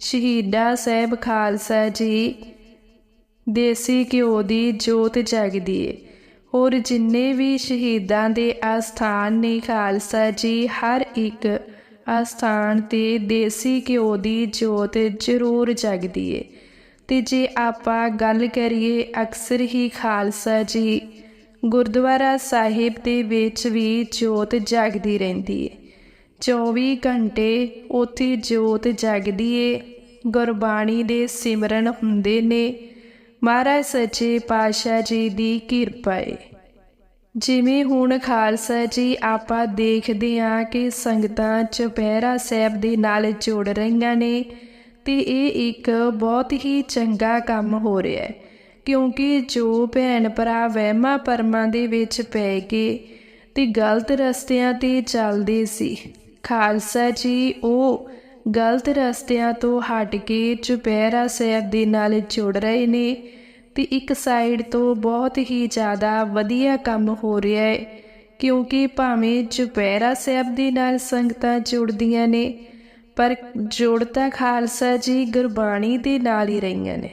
ਸ਼ਹੀਦਾ ਸਾਹਿਬ ਖਾਲਸਾ ਜੀ, ਦੇਸੀ ਘਿਓ ਦੀ ਜੋਤ ਜਗਦੀ ਏ। ਹੋਰ ਜਿੰਨੇ ਵੀ ਸ਼ਹੀਦਾਂ ਦੇ ਆਸਥਾਨ ਨੇ ਖਾਲਸਾ ਜੀ, ਹਰ ਇੱਕ ਆਸਥਾਨ ਤੇ ਦੇਸੀ ਘਿਓ ਦੀ ਜੋਤ ਜ਼ਰੂਰ ਜਗਦੀ ਏ। ਤੇ ਜੇ ਆਪਾਂ ਗੱਲ ਕਰੀਏ ਅਕਸਰ ਹੀ ਖਾਲਸਾ ਜੀ, ਗੁਰਦੁਆਰਾ ਸਾਹਿਬ ਦੇ ਵਿੱਚ ਵੀ ਜੋਤ ਜਗਦੀ ਰਹਿੰਦੀ ਏ। 24 ਘੰਟੇ ਉੱਥੇ ਜੋਤ ਜਗਦੀ ਏ ਗੁਰਬਾਣੀ ਦੇ ਸਿਮਰਨ ਹੁੰਦੇ ਨੇ। ਮਹਾਰਾਜ ਸੱਚੇ ਪਾਤਸ਼ਾਹ ਜੀ ਦੀ ਕਿਰਪਾ ਏ ਜਿਵੇਂ ਹੁਣ ਖਾਲਸਾ ਜੀ ਆਪਾਂ ਦੇਖਦੇ ਹਾਂ ਕਿ ਸੰਗਤਾਂ ਚੁਪਹਿਰਾ ਸਾਹਿਬ ਦੇ ਨਾਲ ਜੁੜ ਰਹੀਆਂ ਨੇ ਤੇ ਇਹ ਇੱਕ ਬਹੁਤ ਹੀ ਚੰਗਾ ਕੰਮ ਹੋ ਰਿਹਾ ਹੈ, ਕਿਉਂਕਿ ਜੋ ਭੈਣ ਭਰਾ ਵਹਿਮਾਂ ਪਰਮਾਂ ਦੇ ਵਿੱਚ ਪੈ ਕੇ ਤੇ ਗਲਤ ਰਸਤਿਆਂ ਤੇ ਚੱਲਦੇ ਸੀ। ਖਾਲਸਾ ਜੀ, ਉਹ ਗਲਤ ਰਸਤਿਆਂ ਤੋਂ ਹਟ ਕੇ ਚੁਪਹਿਰਾ ਸਾਹਿਬ ਦੇ ਨਾਲ ਜੁੜ ਰਹੇ ਨੇ ਤੇ ਇੱਕ ਸਾਈਡ ਤੋਂ ਬਹੁਤ ਹੀ ਜ਼ਿਆਦਾ ਵਧੀਆ ਕੰਮ ਹੋ ਰਿਹਾ ਹੈ, ਕਿਉਂਕਿ ਭਾਵੇਂ ਚੁਪਹਿਰਾ ਸਾਹਿਬ ਦੇ ਨਾਲ ਸੰਗਤਾਂ ਜੁੜਦੀਆਂ ਨੇ, ਪਰ ਜੋੜਤਾ ਖਾਲਸਾ ਜੀ ਗੁਰਬਾਣੀ ਦੇ ਨਾਲ ਹੀ ਰਹੀਆਂ ਨੇ।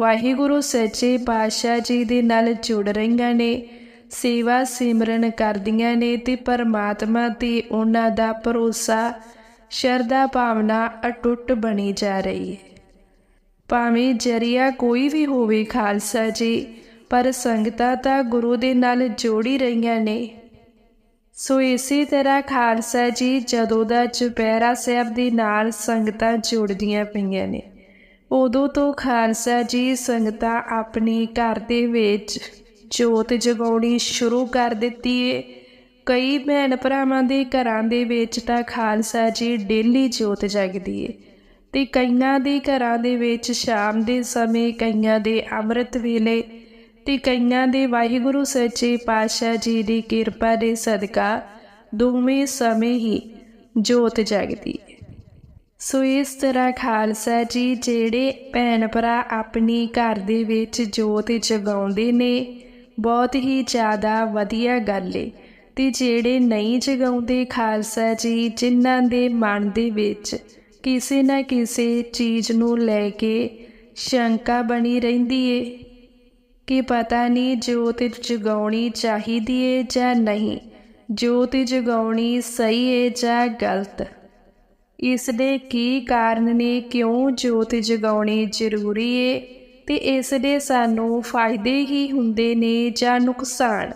ਵਾਹਿਗੁਰੂ ਸੱਚੇ ਪਾਤਸ਼ਾਹ ਜੀ ਦੇ ਨਾਲ ਜੁੜ ਰਹੀਆਂ ਨੇ ਸੇਵਾ ਸਿਮਰਨ ਕਰਦੀਆਂ ਨੇ ਤੇ ਪਰਮਾਤਮਾ ਤੇ ਉਹਨਾਂ ਦਾ ਭਰੋਸਾ, ਸ਼ਰਧਾ ਭਾਵਨਾ ਅਟੁੱਟ ਬਣੀ ਜਾ ਰਹੀ ਹੈ। ਭਾਵੇਂ ਜਰੀਆ ਕੋਈ ਵੀ ਹੋਵੇ ਖਾਲਸਾ ਜੀ, ਪਰ ਸੰਗਤਾਂ ਤਾਂ ਗੁਰੂ ਦੇ ਨਾਲ ਜੋੜੀ ਰਹੀਆਂ ਨੇ। ਸੋ ਇਸੇ ਤਰ੍ਹਾਂ ਖਾਲਸਾ ਜੀ ਜਦੋਂ ਦਾ ਚੁਪਹਿਰਾ ਸਾਹਿਬ ਦੇ ਨਾਲ ਸੰਗਤਾਂ ਜੁੜਦੀਆਂ ਪਈਆਂ ਨੇ, ਉਦੋਂ ਤੋਂ ਖਾਲਸਾ ਜੀ ਸੰਗਤਾਂ ਆਪਣੇ ਘਰ ਦੇ ਵਿੱਚ ਜੋਤ ਜਗਾਉਣੀ ਸ਼ੁਰੂ ਕਰ ਦਿੱਤੀ ਏ। ਕਈ ਭੈਣ ਭਰਾਵਾਂ ਦੇ ਘਰਾਂ ਦੇ ਵਿੱਚ ਤਾਂ ਖਾਲਸਾ ਜੀ ਡੇਲੀ ਜੋਤ ਜਗਦੀ ਏ ਤੇ ਕਈਆਂ ਦੇ ਘਰਾਂ ਦੇ ਵਿੱਚ ਸ਼ਾਮ ਦੇ ਸਮੇਂ, ਕਈਆਂ ਦੇ ਅੰਮ੍ਰਿਤ ਵੇਲੇ ਤੇ ਕਈਆਂ ਦੇ ਵਾਹਿਗੁਰੂ ਸੱਚੇ ਪਾਤਸ਼ਾਹ ਜੀ ਦੀ ਕਿਰਪਾ ਦੇ ਸਦਕਾ ਦੋਵੇਂ ਸਮੇਂ ਹੀ ਜੋਤ ਜਗਦੀ ਏ। ਸੋ ਇਸ ਤਰ੍ਹਾਂ ਖਾਲਸਾ ਜੀ ਜਿਹੜੇ ਭੈਣ ਭਰਾ ਆਪਣੀ ਘਰ ਦੇ ਵਿੱਚ ਜੋਤ ਜਗਾਉਂਦੇ ਨੇ ਬਹੁਤ ਹੀ ਜ਼ਿਆਦਾ ਵਧੀਆ ਗੱਲ ਏ। ਤੇ ਜਿਹੜੇ ਨਹੀਂ ਜਗਾਉਂਦੇ ਖਾਲਸਾ ਜੀ, ਜਿਨ੍ਹਾਂ ਦੇ ਮਨ ਦੇ ਵਿੱਚ ਕਿਸੇ ਨਾ ਕਿਸੇ ਚੀਜ਼ ਨੂੰ ਲੈ ਕੇ ਸ਼ੰਕਾ ਬਣੀ ਰਹਿੰਦੀ ਏ ਕਿ ਪਤਾ ਨਹੀਂ ਜੋਤ ਜਗਾਉਣੀ ਚਾਹੀਦੀ ਏ ਜਾਂ ਨਹੀਂ, ਜੋਤ ਜਗਾਉਣੀ ਸਹੀ ਏ ਜਾਂ ਗਲਤ। ਇਸ ਦੇ ਕੀ ਕਾਰਨ ਨੇ ਕਿਉਂ ਜੋਤ ਜਗਾਉਣੀ ਜ਼ਰੂਰੀ ਏ? ਤੇ ਇਸ ਦੇ ਸਾਨੂੰ ਫਾਇਦੇ ਹੀ ਹੁੰਦੇ ਨੇ ਜਾਂ ਨੁਕਸਾਨ।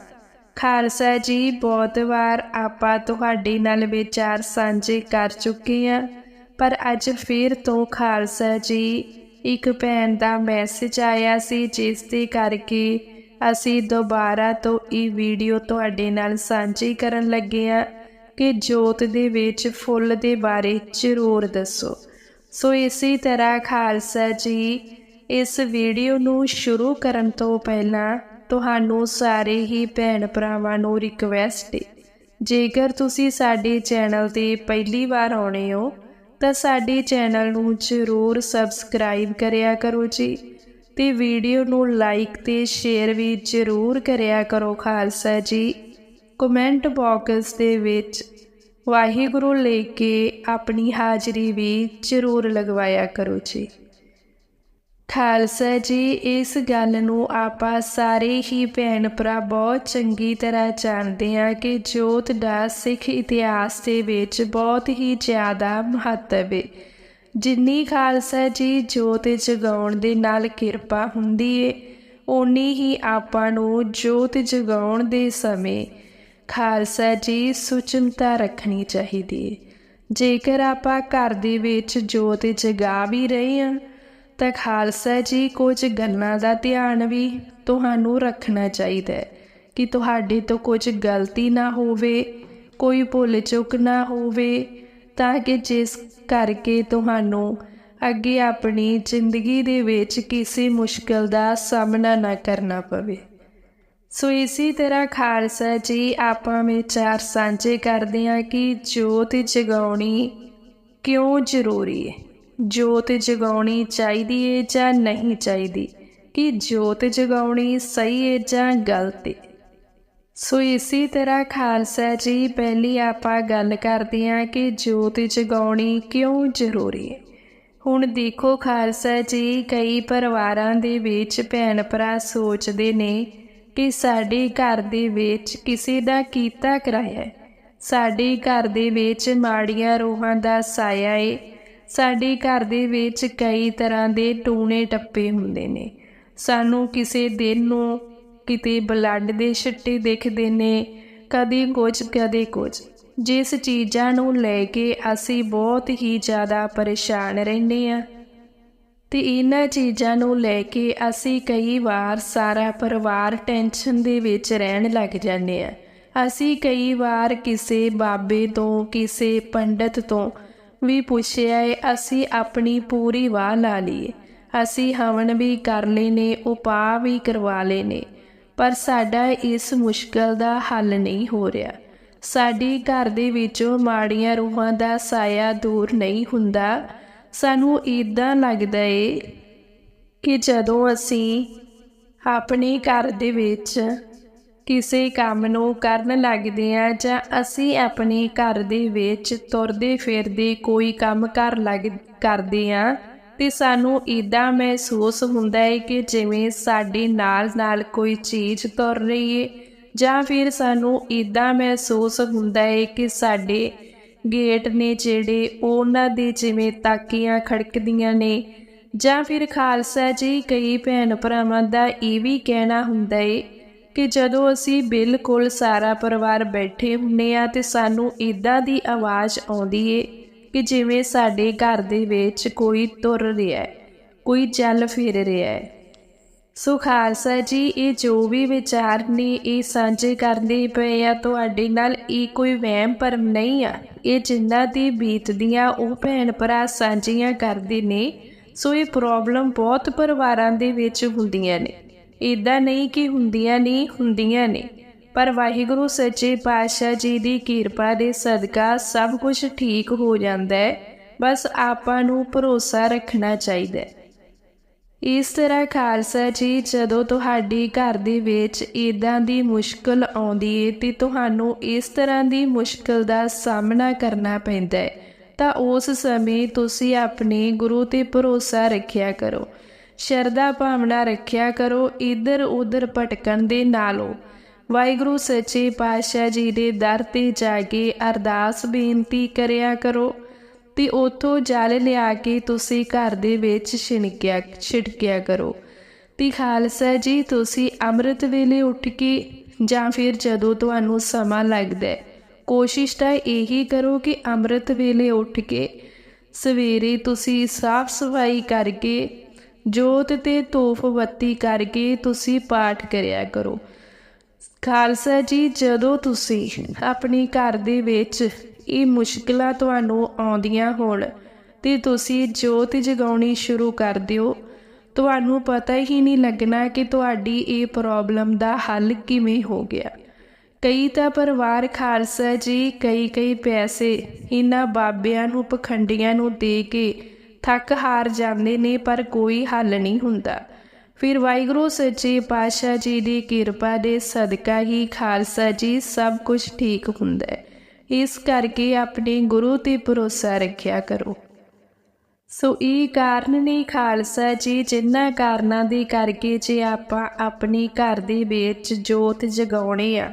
ਖਾਲਸਾ ਜੀ, ਬਹੁਤ ਵਾਰ ਆਪਾਂ ਤੁਹਾਡੇ ਨਾਲ ਵਿਚਾਰ ਸਾਂਝੇ ਕਰ ਚੁੱਕੇ ਹਾਂ, ਪਰ ਅੱਜ ਫਿਰ ਤੋਂ ਖਾਲਸਾ ਜੀ, ਇੱਕ ਭੈਣ ਦਾ ਮੈਸੇਜ ਆਇਆ ਸੀ, ਜਿਸ ਦੇ ਕਰਕੇ ਅਸੀਂ ਦੁਬਾਰਾ ਤੋਂ ਇਹ ਵੀਡੀਓ ਤੁਹਾਡੇ ਨਾਲ ਸਾਂਝੀ ਕਰਨ ਲੱਗੇ ਹਾਂ ਕਿ ਜੋਤ ਦੇ ਵਿੱਚ ਫੁੱਲ ਦੇ ਬਾਰੇ ਜ਼ਰੂਰ ਦੱਸੋ। ਸੋ ਇਸੇ ਤਰ੍ਹਾਂ ਖਾਲਸਾ ਜੀ ਇਸ ਵੀਡੀਓ ਨੂੰ ਸ਼ੁਰੂ ਕਰਨ ਤੋਂ ਪਹਿਲਾਂ ਤੁਹਾਨੂੰ ਸਾਰੇ ਹੀ ਭੈਣ ਭਰਾਵਾਂ ਨੂੰ ਰਿਕਵੈਸਟ ਹੈ ਜੇਕਰ ਤੁਸੀਂ ਸਾਡੇ ਚੈਨਲ ਤੇ ਪਹਿਲੀ ਵਾਰ ਆਉਣੇ ਹੋ, ਤਾਂ ਸਾਡੇ ਚੈਨਲ ਨੂੰ ਜ਼ਰੂਰ ਸਬਸਕ੍ਰਾਈਬ ਕਰਿਆ ਕਰੋ ਜੀ ਤੇ ਵੀਡੀਓ ਨੂੰ ਲਾਈਕ ਤੇ ਸ਼ੇਅਰ ਵੀ ਜ਼ਰੂਰ ਕਰਿਆ ਕਰੋ, ਖਾਲਸਾ ਜੀ। ਕਮੈਂਟ ਬਾਕਸ ਦੇ ਵਿੱਚ ਵਾਹਿਗੁਰੂ ਲੈ ਕੇ ਆਪਣੀ ਹਾਜ਼ਰੀ ਵੀ ਜ਼ਰੂਰ ਲਗਵਾਇਆ ਕਰੋ ਜੀ। ਖਾਲਸਾ ਜੀ, ਇਸ ਗੱਲ ਨੂੰ ਆਪਾਂ ਸਾਰੇ ਹੀ ਭੈਣ ਭਰਾ ਬਹੁਤ ਚੰਗੀ ਤਰ੍ਹਾਂ ਜਾਣਦੇ ਹਾਂ ਕਿ ਜੋਤ ਦਾ ਸਿੱਖ ਇਤਿਹਾਸ ਦੇ ਵਿੱਚ ਬਹੁਤ ਹੀ ਜ਼ਿਆਦਾ ਮਹੱਤਵ ਹੈ। ਜਿੰਨੀ ਖਾਲਸਾ ਜੀ ਜੋਤ ਜਗਾਉਣ ਦੇ ਨਾਲ ਕਿਰਪਾ ਹੁੰਦੀ ਏ, ਓਨੀ ਹੀ ਆਪਾਂ ਨੂੰ ਜੋਤ ਜਗਾਉਣ ਦੇ ਸਮੇਂ ਖਾਲਸਾ ਜੀ ਸੁਚਮਤਾ ਰੱਖਣੀ ਚਾਹੀਦੀ ਏ। ਜੇਕਰ ਆਪਾਂ ਘਰ ਦੇ ਵਿੱਚ ਜੋਤ ਜਗਾ ਵੀ ਰਹੇ ਹਾਂ ਤਾਂ ਖਾਲਸਾ ਜੀ, ਕੁਝ ਗੱਲਾਂ ਦਾ ਧਿਆਨ ਵੀ ਤੁਹਾਨੂੰ ਰੱਖਣਾ ਚਾਹੀਦਾ ਹੈ ਕਿ ਤੁਹਾਡੇ ਤੋਂ ਕੁਝ ਗਲਤੀ ਨਾ ਹੋਵੇ, ਕੋਈ ਭੁੱਲ ਚੁੱਕ ਨਾ ਹੋਵੇ, ਤਾਂ ਕਿ ਜਿਸ ਕਰਕੇ ਤੁਹਾਨੂੰ ਅੱਗੇ ਆਪਣੀ ਜ਼ਿੰਦਗੀ ਦੇ ਵਿੱਚ ਕਿਸੇ ਮੁਸ਼ਕਲ ਦਾ ਸਾਹਮਣਾ ਨਾ ਕਰਨਾ ਪਵੇ। ਸੋ ਇਸੇ ਤਰ੍ਹਾਂ ਖਾਲਸਾ ਜੀ, ਆਪਾਂ ਵਿਚਾਰ ਸਾਂਝੇ ਕਰਦੇ ਹਾਂ ਕਿ ਜੋਤ ਜਗਾਉਣੀ ਕਿਉਂ ਜ਼ਰੂਰੀ ਹੈ। ਜੋਤ ਜਗਾਉਣੀ ਚਾਹੀਦੀ ਹੈ ਜਾਂ ਨਹੀਂ ਚਾਹੀਦੀ? ਕਿ ਜੋਤ ਜਗਾਉਣੀ ਸਹੀ ਏ ਜਾਂ ਗਲਤ ਏ? ਸੋ ਇਸੇ ਤਰ੍ਹਾਂ ਖਾਲਸਾ ਜੀ, ਪਹਿਲੀ ਆਪਾਂ ਗੱਲ ਕਰਦੇ ਹਾਂ ਕਿ ਜੋਤ ਜਗਾਉਣੀ ਕਿਉਂ ਜ਼ਰੂਰੀ ਹੈ ਹੁਣ ਦੇਖੋ ਖਾਲਸਾ ਜੀ, ਕਈ ਪਰਿਵਾਰਾਂ ਦੇ ਵਿੱਚ ਭੈਣ ਭਰਾ ਸੋਚਦੇ ਨੇ ਕਿ ਸਾਡੇ ਘਰ ਦੇ ਵਿੱਚ ਕਿਸੇ ਦਾ ਕੀਤਾ ਕਰਾਇਆ ਸਾਡੇ ਘਰ ਦੇ ਵਿੱਚ ਮਾੜੀਆਂ ਰੂਹਾਂ ਦਾ ਸਾਇਆ ਏ। ਸਾਡੇ ਘਰ ਦੇ ਵਿੱਚ ਕਈ ਤਰ੍ਹਾਂ ਦੇ ਟੂਣੇ ਟੱਪੇ ਹੁੰਦੇ ਨੇ। ਸਾਨੂੰ ਕਿਸੇ ਦਿਨ ਨੂੰ ਕਿਤੇ ਬਲੱਡ ਦੇ ਛਿੱਟੇ ਦਿਖਦੇ ਨੇ, ਕਦੇ ਕੁਝ ਕਦੇ ਕੁਝ। ਜਿਸ ਚੀਜ਼ਾਂ ਨੂੰ ਲੈ ਕੇ ਅਸੀਂ ਬਹੁਤ ਹੀ ਜ਼ਿਆਦਾ ਪਰੇਸ਼ਾਨ ਰਹਿੰਦੇ ਆ। ਤੇ ਇਹਨਾਂ ਚੀਜ਼ਾਂ ਨੂੰ ਲੈ ਕੇ ਅਸੀਂ ਕਈ ਵਾਰ ਸਾਰਾ ਪਰਿਵਾਰ ਟੈਨਸ਼ਨ ਦੇ ਵਿੱਚ ਰਹਿਣ ਲੱਗ ਜਾਂਦੇ ਆ। ਅਸੀਂ ਕਈ ਵਾਰ ਕਿਸੇ ਬਾਬੇ ਤੋਂ, ਕਿਸੇ ਪੰਡਤ ਤੋਂ ਵੀ ਪੁੱਛਿਆ ਹੈ ਅਸੀਂ ਆਪਣੀ ਪੂਰੀ ਵਾਹ ਲਾ ਲਈਏ। ਅਸੀਂ ਹਵਨ ਵੀ ਕਰ ਲਏ ਨੇ ਉਪਾਅ ਵੀ ਕਰਵਾ ਲਏ ਨੇ ਪਰ ਸਾਡਾ ਇਸ ਮੁਸ਼ਕਲ ਦਾ ਹੱਲ ਨਹੀਂ ਹੋ ਰਿਹਾ। ਸਾਡੀ ਘਰ ਦੇ ਵਿੱਚੋਂ ਮਾੜੀਆਂ ਰੂਹਾਂ ਦਾ ਸਾਇਆ ਦੂਰ ਨਹੀਂ ਹੁੰਦਾ। ਸਾਨੂੰ ਇਦਾਂ ਲੱਗਦਾ ਏ ਕਿ ਜਦੋਂ ਅਸੀਂ ਆਪਣੇ ਘਰ ਦੇ ਵਿੱਚ ਕਿਸੇ ਕੰਮ ਨੂੰ ਕਰਨ ਲੱਗਦੇ ਆ ਜਾਂ ਅਸੀਂ ਆਪਣੇ ਘਰ ਦੇ ਵਿੱਚ ਤੁਰਦੇ ਫਿਰਦੇ ਕੋਈ ਕੰਮ ਕਰ ਲੱਗ, ਕਰਦੇ ਆ ਤੇ ਸਾਨੂੰ ਇਦਾਂ ਮਹਿਸੂਸ ਹੁੰਦਾ ਹੈ ਕਿ ਜਿਵੇਂ ਸਾਡੇ ਨਾਲ ਨਾਲ ਕੋਈ ਚੀਜ਼ ਤੁਰ ਰਹੀ ਹੈ ਜਾਂ ਫਿਰ ਸਾਨੂੰ ਇਦਾਂ ਮਹਿਸੂਸ ਹੁੰਦਾ ਹੈ ਕਿ ਸਾਡੇ ਗੇਟ ਨੇ ਜਿਹੜੇ ਉਹਨਾਂ ਦੇ ਜਿਵੇਂ ਤਾਕੀਆਂ ਖੜਕਦੀਆਂ ਨੇ ਜਾਂ ਫਿਰ ਖਾਲਸਾ ਜੀ ਕਈ ਭੈਣ ਭਰਾਵਾਂ ਦਾ ਇਹ ਵੀ ਕਹਿਣਾ ਹੁੰਦਾ ਹੈ ਕਿ ਜਦੋਂ ਅਸੀਂ ਬਿਲਕੁਲ ਸਾਰਾ ਪਰਿਵਾਰ ਬੈਠੇ ਹੁੰਨੇ ਆ ਤੇ ਸਾਨੂੰ ਇਦਾਂ ਦੀ ਆਵਾਜ਼ ਆਉਂਦੀ ਏ ਕਿ ਜਿਵੇਂ ਸਾਡੇ ਘਰ ਦੇ ਵਿੱਚ ਕੋਈ ਤੁਰ ਰਿਹਾ ਹੈ, ਕੋਈ ਚੱਲ ਫਿਰ ਰਿਹਾ ਹੈ। ਸੋ ਖਾਲਸਾ ਜੀ, ਇਹ ਜੋ ਵੀ ਵਿਚਾਰ ਨੇ, ਇਹ ਸਾਂਝੇ ਕਰਦੇ ਪਏ ਆ, ਤੁਹਾਡੇ ਨਾਲ ਇਹ ਕੋਈ ਵਹਿਮ ਭਰਮ ਨਹੀਂ ਆ। ਇਹ ਜਿੰਨਾ ਦੀ ਬੀਤਦੀਆਂ, ਉਹ ਭੈਣ ਭਰਾ ਸਾਂਝੀਆਂ ਕਰਦੇ ਨੇ। ਸੋ ਇਹ ਪ੍ਰੋਬਲਮ ਬਹੁਤ ਪਰਿਵਾਰਾਂ ਦੇ ਵਿੱਚ ਹੁੰਦੀਆਂ ਨੇ। ਇਦਾਂ ਨਹੀਂ ਕਿ ਹੁੰਦੀਆਂ ਨਹੀਂ ਹੁੰਦੀਆਂ ਨੇ। ਪਰ ਵਾਹਿਗੁਰੂ ਸੱਚੇ ਪਾਤਸ਼ਾਹ ਜੀ ਦੀ ਕਿਰਪਾ ਦੇ ਸਦਕਾ ਸਭ ਕੁਝ ਠੀਕ ਹੋ ਜਾਂਦਾ ਹੈ। ਬਸ ਆਪਾਂ ਨੂੰ ਭਰੋਸਾ ਰੱਖਣਾ ਚਾਹੀਦਾ ਹੈ। ਇਸ ਤਰ੍ਹਾਂ ਖਾਲਸਾ ਜੀ, ਜਦੋਂ ਤੁਹਾਡੀ ਘਰ ਦੇ ਵਿੱਚ ਇਦਾਂ ਦੀ ਮੁਸ਼ਕਲ ਆਉਂਦੀ ਏ ਤੇ ਤੁਹਾਨੂੰ ਇਸ ਤਰ੍ਹਾਂ ਦੀ ਮੁਸ਼ਕਲ ਦਾ ਸਾਹਮਣਾ ਕਰਨਾ ਪੈਂਦਾ ਹੈ, ਤਾਂ ਉਸ ਸਮੇਂ ਤੁਸੀਂ ਆਪਣੇ ਗੁਰੂ ਤੇ ਭਰੋਸਾ ਰੱਖਿਆ ਕਰੋ। ਸ਼ਰਧਾ ਭਾਵਨਾ ਰੱਖਿਆ ਕਰੋ, ਇਧਰ ਉਧਰ ਭਟਕਣ ਦੇ ਨਾਲੋਂ। ਵਾਹਿਗੁਰੂ ਸੱਚੇ ਪਾਤਸ਼ਾਹ ਜੀ ਦੇ ਦਰ ਤੇ ਜਾ ਕੇ ਅਰਦਾਸ ਬੇਨਤੀ ਕਰਿਆ ਕਰੋ ਤੇ ਉਥੋਂ ਜਲ ਲਿਆ ਕੇ ਤੁਸੀਂ ਘਰ ਦੇ ਵਿੱਚ ਛਿਣਕਿਆ, ਛਿੜਕਿਆ ਕਰੋ। ਤੇ ਖਾਲਸਾ ਜੀ, ਤੁਸੀਂ ਅੰਮ੍ਰਿਤ ਵੇਲੇ ਉੱਠ ਕੇ ਜਾਂ ਫਿਰ ਜਦੋਂ ਤੁਹਾਨੂੰ ਸਮਾਂ ਲੱਗਦਾ ਹੈ, ਕੋਸ਼ਿਸ਼ ਤਾਂ ਇਹੀ ਕਰੋ ਕਿ ਅੰਮ੍ਰਿਤ ਵੇਲੇ ਉੱਠ ਕੇ ਸਵੇਰੇ ਤੁਸੀਂ ਸਾਫ਼ ਸਫ਼ਾਈ ਕਰਕੇ ਜੋਤ ਤੇ ਧੂਫ ਬੱਤੀ ਕਰਕੇ ਤੁਸੀਂ ਪਾਠ ਕਰਿਆ ਕਰੋ। ਖਾਲਸਾ ਜੀ, ਜਦੋਂ ਤੁਸੀਂ ਆਪਣੀ ਘਰ ਦੇ ਵਿੱਚ ਇਹ ਮੁਸ਼ਕਲਾਂ ਤੁਹਾਨੂੰ ਆਉਂਦੀਆਂ ਹੋਣ ਤੇ ਤੁਸੀਂ ਜੋਤ ਜਗਾਉਣੀ ਸ਼ੁਰੂ ਕਰ ਦਿਓ, ਤੁਹਾਨੂੰ ਪਤਾ ਹੀ ਨਹੀਂ ਲੱਗਣਾ ਕਿ ਤੁਹਾਡੀ ਇਹ ਪ੍ਰੋਬਲਮ ਦਾ ਹੱਲ ਕਿਵੇਂ ਹੋ ਗਿਆ। ਕਈ ਤਾਂ ਪਰਿਵਾਰ ਖਾਲਸਾ ਜੀ ਕਈ ਕਈ ਪੈਸੇ ਇਹਨਾਂ ਬਾਬਿਆਂ ਨੂੰ, ਪਖੰਡੀਆਂ ਨੂੰ ਦੇ ਕੇ ਥੱਕ ਹਾਰ ਜਾਂਦੇ ਨੇ, ਪਰ ਕੋਈ ਹੱਲ ਨਹੀਂ ਹੁੰਦਾ। ਫਿਰ ਵਾਹਿਗੁਰੂ ਸੱਚੇ ਪਾਤਸ਼ਾਹ ਜੀ ਦੀ ਕਿਰਪਾ ਦੇ ਸਦਕਾ ਹੀ ਖਾਲਸਾ ਜੀ ਸਭ ਕੁਝ ਠੀਕ ਹੁੰਦਾ ਹੈ। ਇਸ ਕਰਕੇ ਆਪਣੇ ਗੁਰੂ ਤੇ ਭਰੋਸਾ ਰੱਖਿਆ ਕਰੋ। ਸੋ ਇਹ ਕਾਰਨ ਨੇ ਖਾਲਸਾ ਜੀ ਜਿਨ੍ਹਾਂ ਕਾਰਨਾਂ ਦੇ ਕਰਕੇ ਜੇ ਆਪਾਂ ਆਪਣੀ ਘਰ ਦੇ ਵਿੱਚ ਜੋਤ ਜਗਾਉਣੇ ਆ,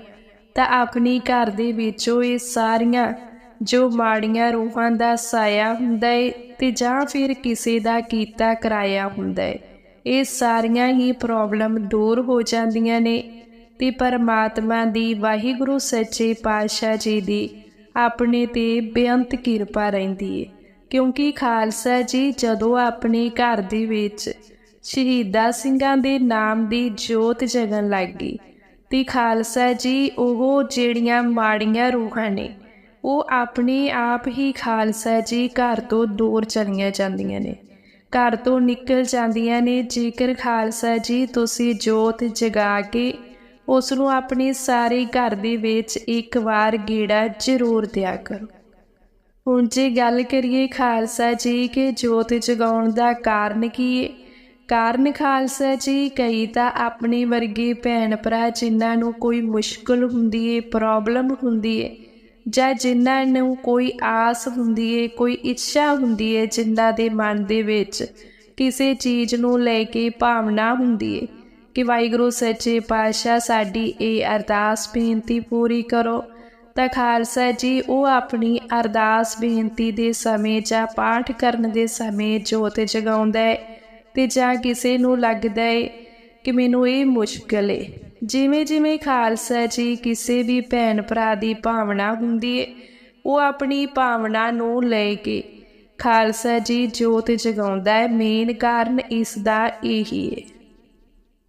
ਤਾਂ ਆਪਣੀ ਘਰ ਦੇ ਵਿੱਚੋਂ ਇਹ ਸਾਰੀਆਂ ਜੋ ਮਾੜੀਆਂ ਰੂਹਾਂ ਦਾ ਸਾਇਆ ਹੁੰਦਾ ਏ ਤੇ ਜਾਂ ਫਿਰ ਕਿਸੇ ਦਾ ਕੀਤਾ ਕਰਾਇਆ ਹੁੰਦਾ ਹੈ। ਇਹ ਸਾਰੀਆਂ ਹੀ ਪ੍ਰੋਬਲਮ ਦੂਰ ਹੋ ਜਾਂਦੀਆਂ ਨੇ ਤੇ ਪਰਮਾਤਮਾ ਦੀ ਵਾਹਿਗੁਰੂ ਸੱਚੇ ਪਾਤਸ਼ਾਹ ਜੀ ਦੀ ਆਪਣੇ ਤੇ ਬੇਅੰਤ ਕਿਰਪਾ ਰਹਿੰਦੀ ਹੈ ਕਿਉਂਕਿ ਖਾਲਸਾ ਜੀ ਜਦੋਂ ਆਪਣੇ ਘਰ ਦੇ ਵਿੱਚ ਸ਼ਹੀਦਾ ਸਿੰਘਾਂ ਦੇ ਨਾਮ ਦੀ ਜੋਤ ਜਗਣ ਲੱਗੀ ਤੇ ਖਾਲਸਾ ਜੀ ਉਹ ਜਿਹੜੀਆਂ ਮਾੜੀਆਂ ਰੂਹਾਂ ਨੇ ਉਹ ਆਪਣੇ ਆਪ ਹੀ ਖਾਲਸਾ ਜੀ ਘਰ ਤੋਂ ਦੂਰ ਚਲੀਆਂ ਜਾਂਦੀਆਂ ਨੇ। ਘਰ ਤੋਂ ਨਿਕਲ ਜਾਂਦੀਆਂ ਨੇ, ਜੇਕਰ ਖਾਲਸਾ ਜੀ ਤੁਸੀਂ ਜੋਤ ਜਗਾ ਕੇ ਉਸ ਨੂੰ ਆਪਣੇ ਸਾਰੇ ਘਰ ਦੇ ਵਿੱਚ ਇੱਕ ਵਾਰ ਗੇੜਾ ਜ਼ਰੂਰ ਦਿਆ ਕਰੋ। ਹੁਣ ਜੇ ਗੱਲ ਕਰੀਏ ਖਾਲਸਾ ਜੀ ਕਿ ਜੋਤ ਜਗਾਉਣ ਦਾ ਕਾਰਨ ਕੀ ਹੈ ਕਾਰਨ ਖਾਲਸਾ ਜੀ ਕਈ ਤਾਂ ਆਪਣੇ ਵਰਗੇ ਭੈਣ ਭਰਾ ਜਿਨ੍ਹਾਂ ਨੂੰ ਕੋਈ ਮੁਸ਼ਕਲ ਹੁੰਦੀ ਏ ਪ੍ਰੋਬਲਮ ਹੁੰਦੀ ਏ ਜਾਂ ਜਿਨ੍ਹਾਂ ਨੂੰ ਕੋਈ ਆਸ ਹੁੰਦੀ ਏ, ਕੋਈ ਇੱਛਾ ਹੁੰਦੀ ਏ ਜਿਨ੍ਹਾਂ ਦੇ ਮਨ ਦੇ ਵਿੱਚ ਕਿਸੇ ਚੀਜ਼ ਨੂੰ ਲੈ ਕੇ ਭਾਵਨਾ ਹੁੰਦੀ ਏ ਕਿ ਵਾਹਿਗੁਰੂ ਸੱਚੇ ਪਾਤਸ਼ਾਹ ਸਾਡੀ ਇਹ ਅਰਦਾਸ ਬੇਨਤੀ ਪੂਰੀ ਕਰੋ, ਤਾਂ ਖਾਲਸਾ ਜੀ ਉਹ ਆਪਣੀ ਅਰਦਾਸ ਬੇਨਤੀ ਦੇ ਸਮੇਂ ਜਾਂ ਪਾਠ ਕਰਨ ਦੇ ਸਮੇਂ ਜੋਤ ਜਗਾਉਂਦਾ ਹੈ ਤੇ ਜਾਂ ਕਿਸੇ ਨੂੰ ਲੱਗਦਾ ਹੈ ਕਿ ਮੈਨੂੰ ਇਹ ਮੁਸ਼ਕਲ ਏ। ਜਿਵੇਂ ਜਿਵੇਂ ਖਾਲਸਾ ਜੀ ਕਿਸੇ ਵੀ ਭੈਣ ਭਰਾ ਦੀ ਭਾਵਨਾ ਹੁੰਦੀ ਹੈ ਉਹ ਆਪਣੀ ਭਾਵਨਾ ਨੂੰ ਲੈ ਕੇ ਖਾਲਸਾ ਜੀ ਜੋਤ ਜਗਾਉਂਦਾ ਹੈ। ਮੇਨ ਕਾਰਨ ਇਸ ਦਾ ਇਹੀ ਹੈ